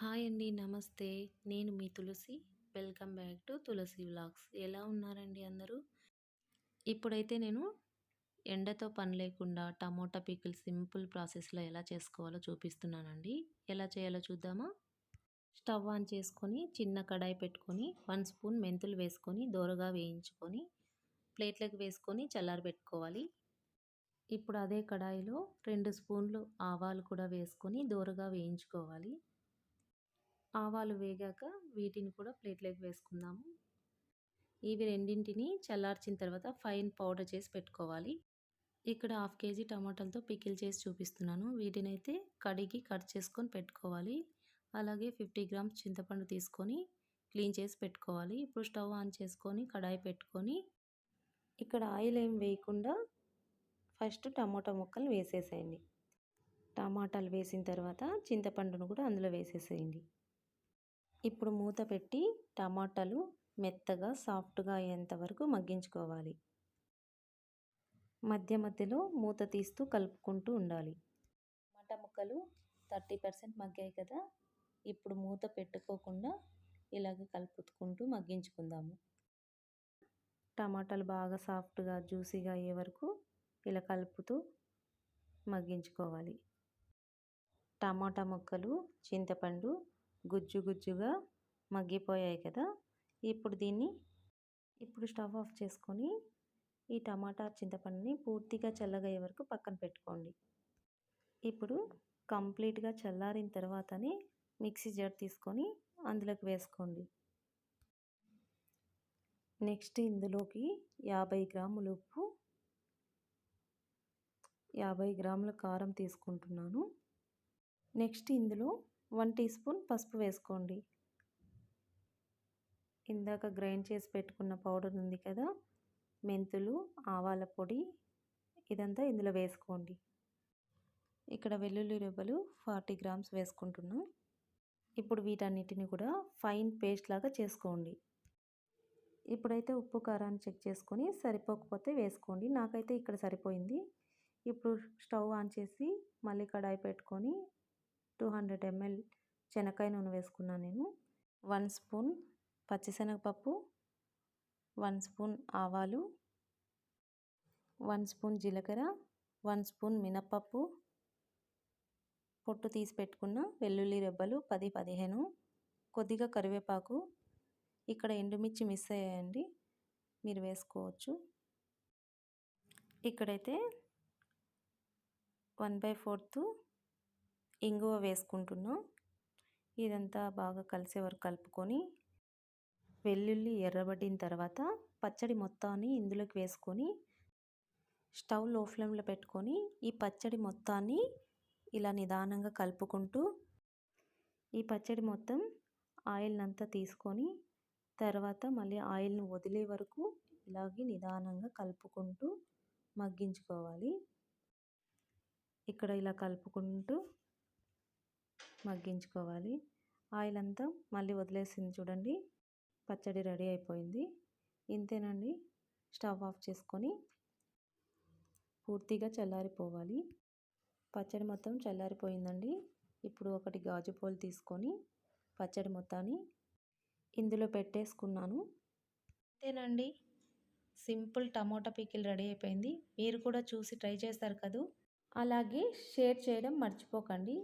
Hi అండి నమస్తే. నేను మీ Tulasi. Welcome back to Tulasi vlogs. ఎలా ఉన్నారండి అందరూ? ఇప్పుడైతే నేను ఎండతో పని లేకుండా టమోటా పికిల్ సింపుల్ ప్రాసెస్లో ఎలా చేసుకోవాలో చూపిస్తున్నానండి. ఎలా చేయాలో చూద్దామా? స్టవ్ ఆన్ చేసుకొని చిన్న కడాయి పెట్టుకొని వన్ స్పూన్ మెంతులు వేసుకొని దోరగా వేయించుకొని ప్లేట్లకు వేసుకొని చల్లారి పెట్టుకోవాలి. ఇప్పుడు అదే కడాయిలో రెండు స్పూన్లు ఆవాలు కూడా వేసుకొని దోరగా వేయించుకోవాలి. ఆవాలు వేగాక వీటిని కూడా ప్లేట్లోకి వేసుకుందాము. ఇవి రెండింటిని చల్లార్చిన తర్వాత ఫైన్ పౌడర్ చేసి పెట్టుకోవాలి. ఇక్కడ హాఫ్ కేజీ టమాటాలతో పికిల్ చేసి చూపిస్తున్నాను. వీటిని అయితే కడిగి కట్ చేసుకొని పెట్టుకోవాలి. అలాగే ఫిఫ్టీ గ్రామ్స్ చింతపండు తీసుకొని క్లీన్ చేసి పెట్టుకోవాలి. ఇప్పుడు స్టవ్ ఆన్ చేసుకొని కడాయి పెట్టుకొని ఇక్కడ ఆయిల్ ఏం వేయకుండా ఫస్ట్ టమాటా ముక్కలు వేసేసేయండి. టమాటాలు వేసిన తర్వాత చింతపండును కూడా అందులో వేసేసేయండి. ఇప్పుడు మూత పెట్టి టమాటాలు మెత్తగా సాఫ్ట్గా అయ్యేంత వరకు మగ్గించుకోవాలి. మధ్య మధ్యలో మూత తీస్తూ కలుపుకుంటూ ఉండాలి. టమాటా ముక్కలు థర్టీ పర్సెంట్ మగ్గాయి కదా ఇప్పుడు మూత పెట్టుకోకుండా ఇలాగ కలుపుకుంటూ మగ్గించుకుందాము. టమాటాలు బాగా సాఫ్ట్గా జ్యూసీగా అయ్యే వరకు ఇలా కలుపుతూ మగ్గించుకోవాలి. టమాటా ముక్కలు చింతపండు గుజ్జు గుజ్జుగా మగ్గిపోయాయి కదా. ఇప్పుడు దీన్ని ఇప్పుడు స్టవ్ ఆఫ్ చేసుకొని ఈ టమాటా చింతపండుని పూర్తిగా చల్లగయ్యే వరకు పక్కన పెట్టుకోండి. ఇప్పుడు కంప్లీట్గా చల్లారిన తర్వాతనే మిక్సీ జార్ తీసుకొని అందులోకి వేసుకోండి. నెక్స్ట్ ఇందులోకి యాభై గ్రాములు ఉప్పు యాభై గ్రాముల కారం తీసుకుంటున్నాను. నెక్స్ట్ ఇందులో వన్ టీ స్పూన్ పసుపు వేసుకోండి. ఇందాక గ్రైండ్ చేసి పెట్టుకున్న పౌడర్ ఉంది కదా మెంతులు ఆవాల పొడి ఇదంతా ఇందులో వేసుకోండి. ఇక్కడ వెల్లుల్లి రెబ్బలు ఫార్టీ గ్రామ్స్ వేసుకుంటున్నాం. ఇప్పుడు వీటన్నిటిని కూడా ఫైన్ పేస్ట్ లాగా చేసుకోండి. ఇప్పుడైతే ఉప్పు కారాన్ని చెక్ చేసుకొని సరిపోకపోతే వేసుకోండి. నాకైతే ఇక్కడ సరిపోయింది. ఇప్పుడు స్టవ్ ఆన్ చేసి మళ్ళీ కడాయి పెట్టుకొని టూ హండ్రెడ్ ఎంఎల్ శనక్కాయ నూనె వేసుకున్నాను నేను. వన్ స్పూన్ పచ్చిశనగపప్పు వన్ స్పూన్ ఆవాలు వన్ స్పూన్ జీలకర్ర వన్ స్పూన్ మినప్పప్పు. పొట్టు తీసి పెట్టుకున్న వెల్లుల్లి రెబ్బలు పది పదిహేను. కొద్దిగా కరివేపాకు. ఇక్కడ ఎండుమిర్చి మిస్ అయ్యాయండి మీరు వేసుకోవచ్చు. ఇక్కడైతే వన్ బై ఫోర్త్ ఇంగువ వేసుకుంటున్నాం. ఇదంతా బాగా కలిసే వరకు కలుపుకొని వెల్లుల్లి ఎర్రబడిన తర్వాత పచ్చడి మొత్తాన్ని ఇందులోకి వేసుకొని స్టవ్లో ఫ్లేమ్లో పెట్టుకొని ఈ పచ్చడి మొత్తాన్ని ఇలా నిదానంగా కలుపుకుంటూ ఈ పచ్చడి మొత్తం ఆయిల్నంతా తీసుకొని తర్వాత మళ్ళీ ఆయిల్ని వదిలే వరకు ఇలాగే నిదానంగా కలుపుకుంటూ మగ్గించుకోవాలి. ఇక్కడ ఇలా కలుపుకుంటూ మగ్గించుకోవాలి. ఆయిల్ అంతా మళ్ళీ వదిలేసింది చూడండి. పచ్చడి రెడీ అయిపోయింది. ఇంతేనండి. స్టవ్ ఆఫ్ చేసుకొని పూర్తిగా చల్లారిపోవాలి. పచ్చడి మొత్తం చల్లారిపోయిందండి. ఇప్పుడు ఒకటి గాజు పోలు తీసుకొని పచ్చడి మొత్తాన్ని ఇందులో పెట్టేసుకున్నాను. అంతేనండి సింపుల్ టమోటా పికిల్ రెడీ అయిపోయింది. మీరు కూడా చూసి ట్రై చేస్తారు కదూ? అలాగే షేర్ చేయడం మర్చిపోకండి.